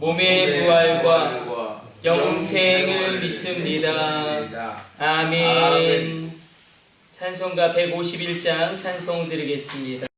몸의 부활과 영생을 믿습니다. 아멘. 찬송가 151장 찬송 드리겠습니다.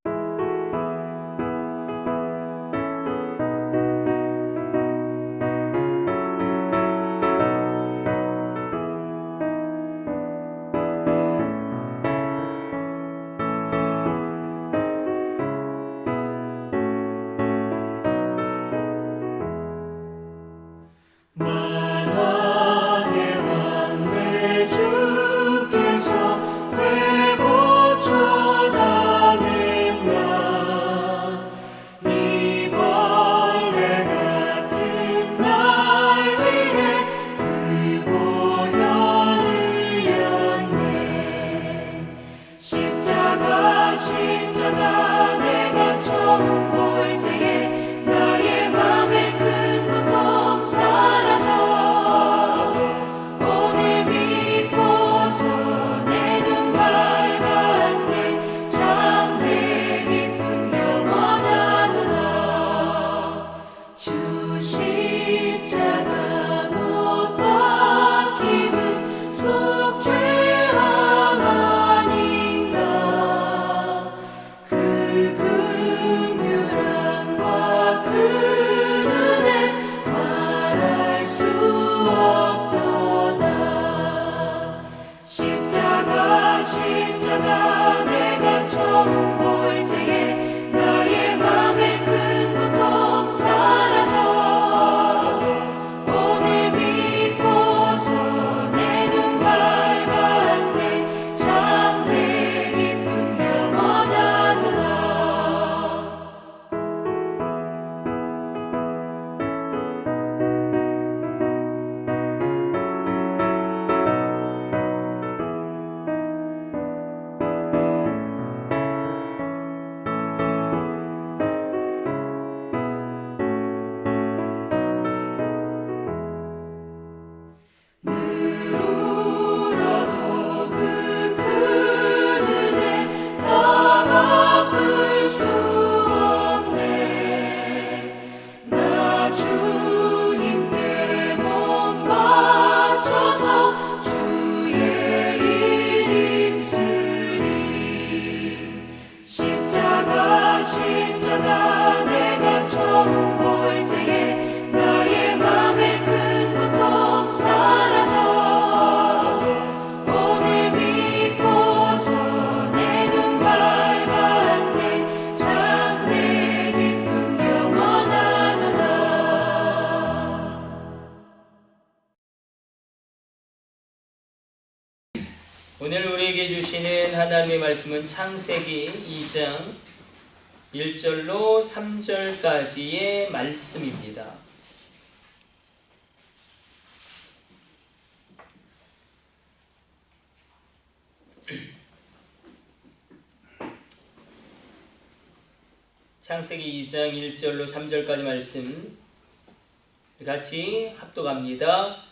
하나님의 말씀은 창세기 2장 1절로 3절까지의 말씀입니다. 창세기 2장 1절로 3절까지 말씀 같이 합독합니다.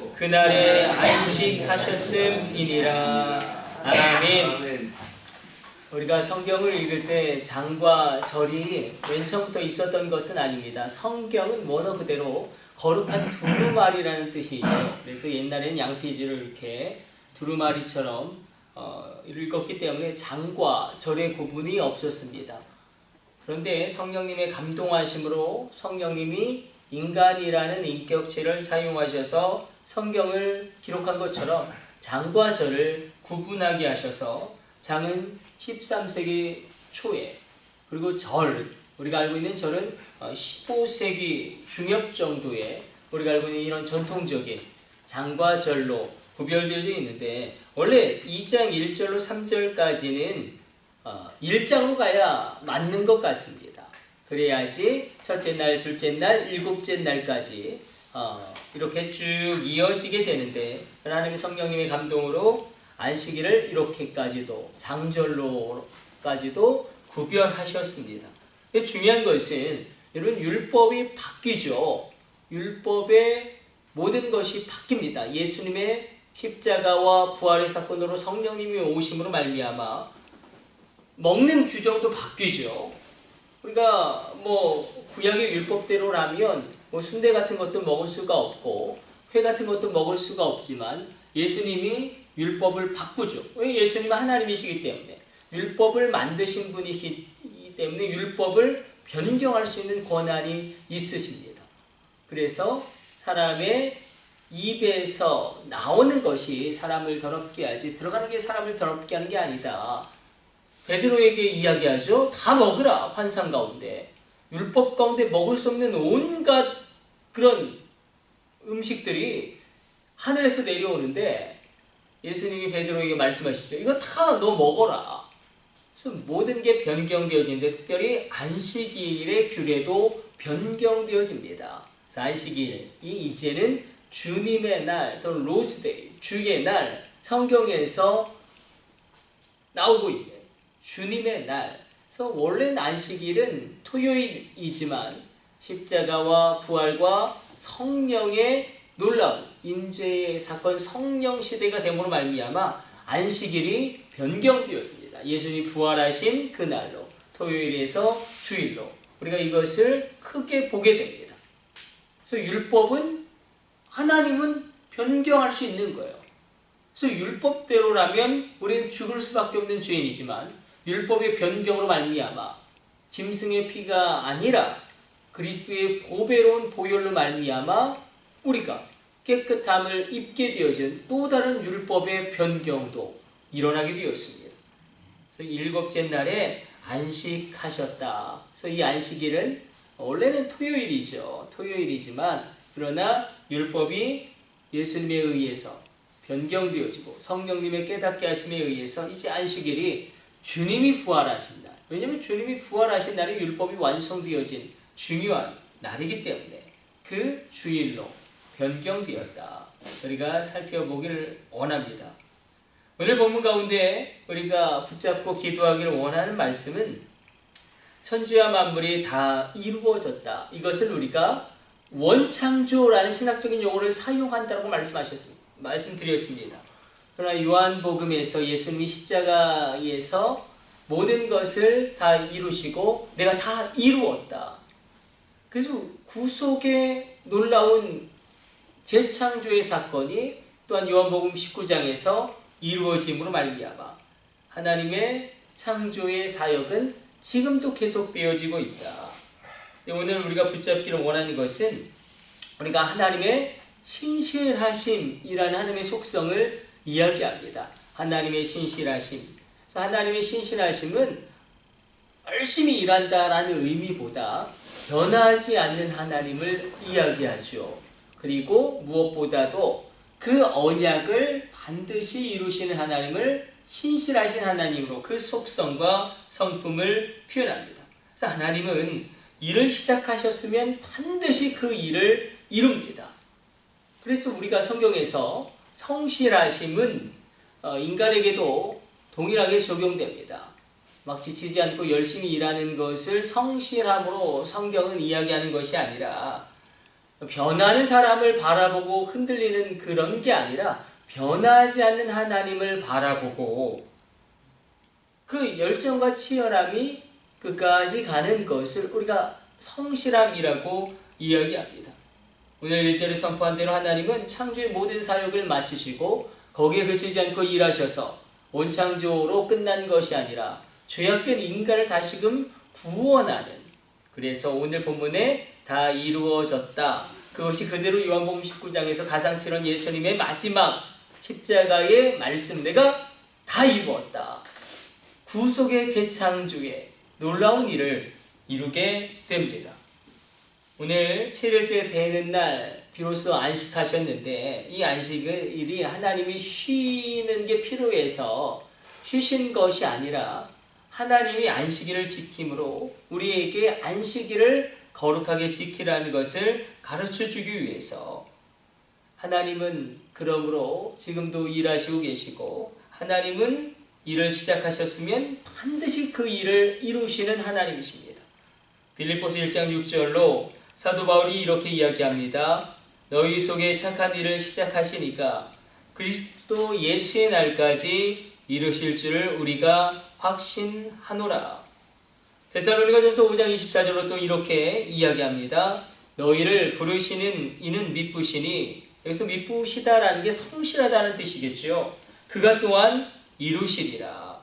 그 그날에 안식하셨음이니라. 아멘. 우리가 성경을 읽을 때 장과 절이 맨 처음부터 있었던 것은 아닙니다. 성경은 원어 그대로 거룩한 두루마리라는 뜻이 있죠. 그래서 옛날에는 양피지를 이렇게 두루마리처럼 어, 읽었기 때문에 장과 절의 구분이 없었습니다. 그런데 성령님의 감동하심으로 성령님이 인간이라는 인격체를 사용하셔서 성경을 기록한 것처럼 장과 절을 구분하게 하셔서 장은 13세기 초에 그리고 절 우리가 알고 있는 절은 15세기 중엽 정도에 우리가 알고 있는 이런 전통적인 장과 절로 구별되어져 있는데 원래 2장 1절로 3절까지는 어, 1장으로 가야 맞는 것 같습니다. 그래야지 첫째 날, 둘째 날, 일곱째 날까지 어, 이렇게 쭉 이어지게 되는데 하나님의 성령님의 감동으로 안식일을 이렇게까지도 장절로까지도 구별하셨습니다. 중요한 것은 여러분 율법이 바뀌죠. 율법의 모든 것이 바뀝니다. 예수님의 십자가와 부활의 사건으로 성령님이 오심으로 말미암아 먹는 규정도 바뀌죠. 우리가 뭐 구약의 율법대로라면 뭐 순대 같은 것도 먹을 수가 없고 회 같은 것도 먹을 수가 없지만 예수님이 율법을 바꾸죠. 왜 예수님은 하나님이시기 때문에 율법을 만드신 분이기 때문에 율법을 변경할 수 있는 권한이 있으십니다. 그래서 사람의 입에서 나오는 것이 사람을 더럽게 하지 들어가는 게 사람을 더럽게 하는 게 아니다. 베드로에게 이야기하죠. 다 먹으라 환상 가운데 율법 가운데 먹을 수 없는 온갖 그런 음식들이 하늘에서 내려오는데 예수님이 베드로에게 말씀하시죠. 이거 다 너 먹어라. 그래서 모든 게 변경되어지는데 특별히 안식일의 규례도 변경되어집니다. 안식일이 이제는 주님의 날 또는 로즈데이 주의 날 성경에서 나오고 있는 주님의 날. 그래서 원래는 안식일은 토요일이지만 십자가와 부활과 성령의 놀라운 임재의 사건 성령 시대가 됨으로 말미암아 안식일이 변경되었습니다. 예수님이 부활하신 그날로 토요일에서 주일로 우리가 이것을 크게 보게 됩니다. 그래서 율법은 하나님은 변경할 수 있는 거예요. 그래서 율법대로라면 우리는 죽을 수밖에 없는 죄인이지만 율법의 변경으로 말미암아 짐승의 피가 아니라 그리스도의 보배로운 보혈로 말미암아 우리가 깨끗함을 입게 되어진 또 다른 율법의 변경도 일어나게 되었습니다. 그래서 일곱째 날에 안식하셨다. 그래서 이 안식일은 원래는 토요일이죠. 토요일이지만 그러나 율법이 예수님에 의해서 변경되어지고 성령님의 깨닫게 하심에 의해서 이제 안식일이 주님이 부활하신 날. 왜냐하면 주님이 부활하신 날이 율법이 완성되어진 중요한 날이기 때문에 그 주일로 변경되었다. 우리가 살펴보기를 원합니다. 오늘 본문 가운데 우리가 붙잡고 기도하기를 원하는 말씀은 천주와 만물이 다 이루어졌다. 이것을 우리가 원창조라는 신학적인 용어를 사용한다고 말씀하셨습니다. 말씀드렸습니다. 그러나 요한복음에서 예수님이 십자가에서 모든 것을 다 이루시고 내가 다 이루었다. 그래서 구속의 놀라운 재창조의 사건이 또한 요한복음 19장에서 이루어짐으로 말미암아 하나님의 창조의 사역은 지금도 계속되어지고 있다. 오늘 우리가 붙잡기를 원하는 것은 우리가 하나님의 신실하심이라는 하나님의 속성을 이야기합니다. 하나님의 신실하심. 하나님의 신실하심은 열심히 일한다라는 의미보다 변하지 않는 하나님을 이야기하죠. 그리고 무엇보다도 그 언약을 반드시 이루시는 하나님을 신실하신 하나님으로 그 속성과 성품을 표현합니다. 그래서 하나님은 일을 시작하셨으면 반드시 그 일을 이룹니다. 그래서 우리가 성경에서 성실하심은 어, 인간에게도 동일하게 적용됩니다. 막 지치지 않고 열심히 일하는 것을 성실함으로 성경은 이야기하는 것이 아니라 변하는 사람을 바라보고 흔들리는 그런 게 아니라 변하지 않는 하나님을 바라보고 그 열정과 치열함이 끝까지 가는 것을 우리가 성실함이라고 이야기합니다. 오늘 1절에 선포한 대로 하나님은 창조의 모든 사역을 마치시고 거기에 그치지 않고 일하셔서 온 창조로 끝난 것이 아니라 죄악된 인간을 다시금 구원하는 그래서 오늘 본문에 다 이루어졌다. 그것이 그대로 요한복음 19장에서 가상치런 예수님의 마지막 십자가의 말씀 내가 다 이루었다. 구속의 재창조의 놀라운 일을 이루게 됩니다. 오늘 7일째 되는 날 비로소 안식하셨는데 이 안식일이 하나님이 쉬는 게 필요해서 쉬신 것이 아니라 하나님이 안식일을 지킴으로 우리에게 안식일을 거룩하게 지키라는 것을 가르쳐 주기 위해서 하나님은 그러므로 지금도 일하시고 계시고 하나님은 일을 시작하셨으면 반드시 그 일을 이루시는 하나님이십니다. 빌립보서 1장 6절로 사도 바울이 이렇게 이야기합니다. 너희 속에 착한 일을 시작하시니까 그리스도 예수의 날까지 이루실 줄을 우리가 확신하노라. 데살로니가전서 5장 24절로 또 이렇게 이야기합니다. 너희를 부르시는 이는 미쁘시니 여기서 미쁘시다라는 게 성실하다는 뜻이겠죠. 그가 또한 이루시리라.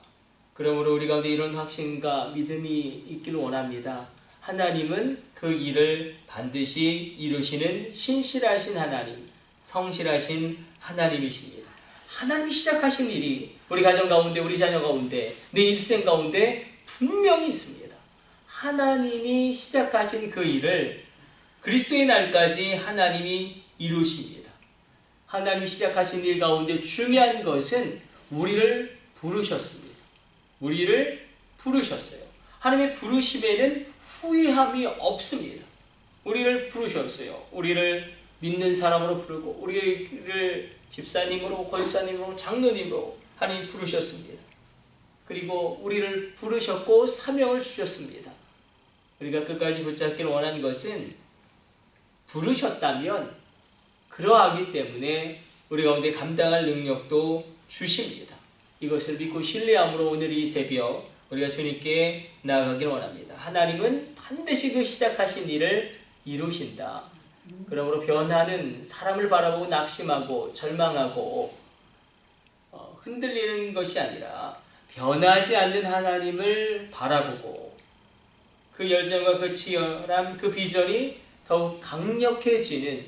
그러므로 우리 가운데 이런 확신과 믿음이 있기를 원합니다. 하나님은 그 일을 반드시 이루시는 신실하신 하나님, 성실하신 하나님이십니다. 하나님이 시작하신 일이 우리 가정 가운데, 우리 자녀 가운데, 내 일생 가운데 분명히 있습니다. 하나님이 시작하신 그 일을 그리스도의 날까지 하나님이 이루십니다. 하나님이 시작하신 일 가운데 중요한 것은 우리를 부르셨습니다. 우리를 부르셨어요. 하나님의 부르심에는 후회함이 없습니다. 우리를 부르셨어요. 우리를 믿는 사람으로 부르고 우리를 집사님으로 권사님으로 장로님으로 하나님 부르셨습니다. 그리고 우리를 부르셨고 사명을 주셨습니다. 우리가 끝까지 붙잡기를 원하는 것은 부르셨다면 그러하기 때문에 우리 가운데 감당할 능력도 주십니다. 이것을 믿고 신뢰함으로 오늘 이 새벽 우리가 주님께 나아가기를 원합니다. 하나님은 반드시 그 시작하신 일을 이루신다. 그러므로 변하는 사람을 바라보고 낙심하고 절망하고 어, 흔들리는 것이 아니라 변하지 않는 하나님을 바라보고 그 열정과 그 치열함, 그 비전이 더욱 강력해지는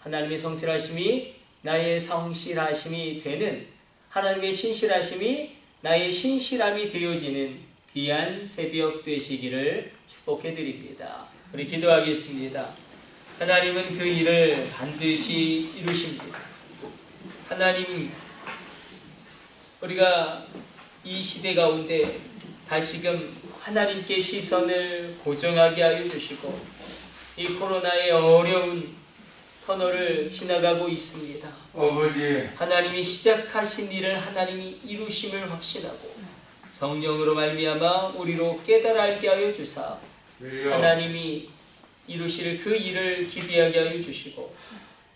하나님의 성실하심이 나의 성실하심이 되는 하나님의 신실하심이 나의 신실함이 되어지는 귀한 새벽 되시기를 축복해 드립니다. 우리 기도하겠습니다. 하나님은 그 일을 반드시 이루십니다. 하나님, 우리가 이 시대 가운데 다시금 하나님께 시선을 고정하게 하여 주시고 이 코로나의 어려운 터널을 지나가고 있습니다. 아버지 하나님이 시작하신 일을 하나님이 이루심을 확신하고 성령으로 말미암아 우리로 깨달아 알게 하여 주사 하나님이 이루실 그 일을 기대하게 하여 주시고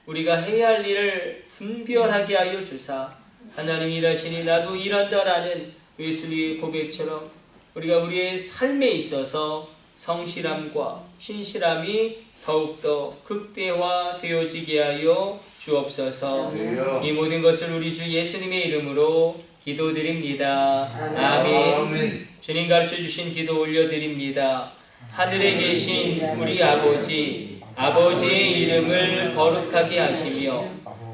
우리가 해야 할 일을 분별하게 하여 주사 하나님이 일하시니 나도 일한다라는 웨슬리의 고백처럼 우리가 우리의 삶에 있어서 성실함과 신실함이 더욱더 극대화되어지게 하여 주옵소서 이 모든 것을 우리 주 예수님의 이름으로 기도드립니다. 아멘. 아멘 주님 가르쳐 주신 기도 올려드립니다. 하늘에 계신 우리 아버지, 아버지의 이름을 거룩하게 하시며,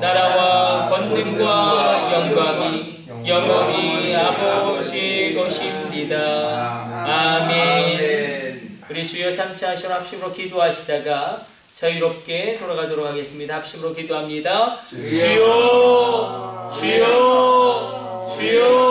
나라와 권능과 영광이 영원히 아버지의 것입니다. 아멘 우리 주여 삼차 하시는 합심으로 기도하시다가 자유롭게 돌아가도록 하겠습니다. 합심으로 기도합니다. 주여, 주여, 주여.